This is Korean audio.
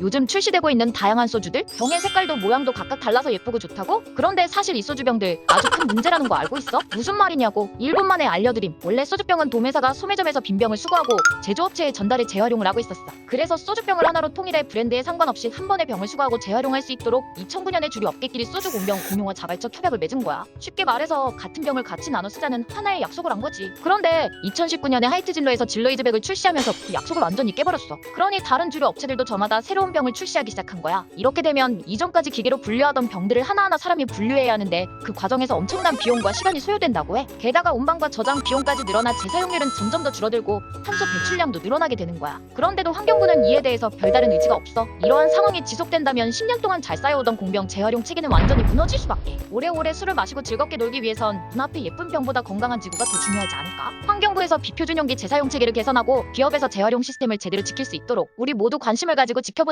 요즘 출시되고 있는 다양한 소주들 병의 색깔도 모양도 각각 달라서 예쁘고 좋다고? 그런데 사실 이 소주병들 아주 큰 문제라는 거 알고 있어? 무슨 말이냐고 1분 만에 알려드림. 원래 소주병은 도매사가 소매점에서 빈 병을 수거하고 제조업체에 전달해 재활용을 하고 있었어. 그래서 소주병을 하나로 통일해 브랜드에 상관없이 한 번에 병을 수거하고 재활용할 수 있도록 2009년에 주류 업계끼리 소주 공병 공용화 자발적 협약을 맺은 거야. 쉽게 말해서 같은 병을 같이 나눠 쓰자는 하나의 약속을 한 거지. 그런데 2019년에 하이트 진로에서 진로이즈백을 출시하면서 그 약속을 완전히 깨버렸어. 그러니 다른 주류 업체들도 저마다 새로운 병을 출시하기 시작한 거야. 이렇게 되면 이전까지 기계로 분류하던 병들을 하나하나 사람이 분류해야 하는데 그 과정에서 엄청난 비용과 시간이 소요된다고 해. 게다가 운반과 저장 비용까지 늘어나 재사용률은 점점 더 줄어들고 탄소 배출량도 늘어나게 되는 거야. 그런데도 환경부는 이에 대해서 별다른 의지가 없어. 이러한 상황이 지속된다면 10년 동안 잘 쌓여오던 공병 재활용 체계는 완전히 무너질 수밖에. 오래오래 술을 마시고 즐겁게 놀기 위해선 눈앞에 예쁜 병보다 건강한 지구가 더 중요하지 않을까? 환경부에서 비표준용기 재사용 체계를 개선하고 기업에서 재활용 시스템을 제대로 지킬 수 있도록 우리 모두 관심을 가지고 지켜보자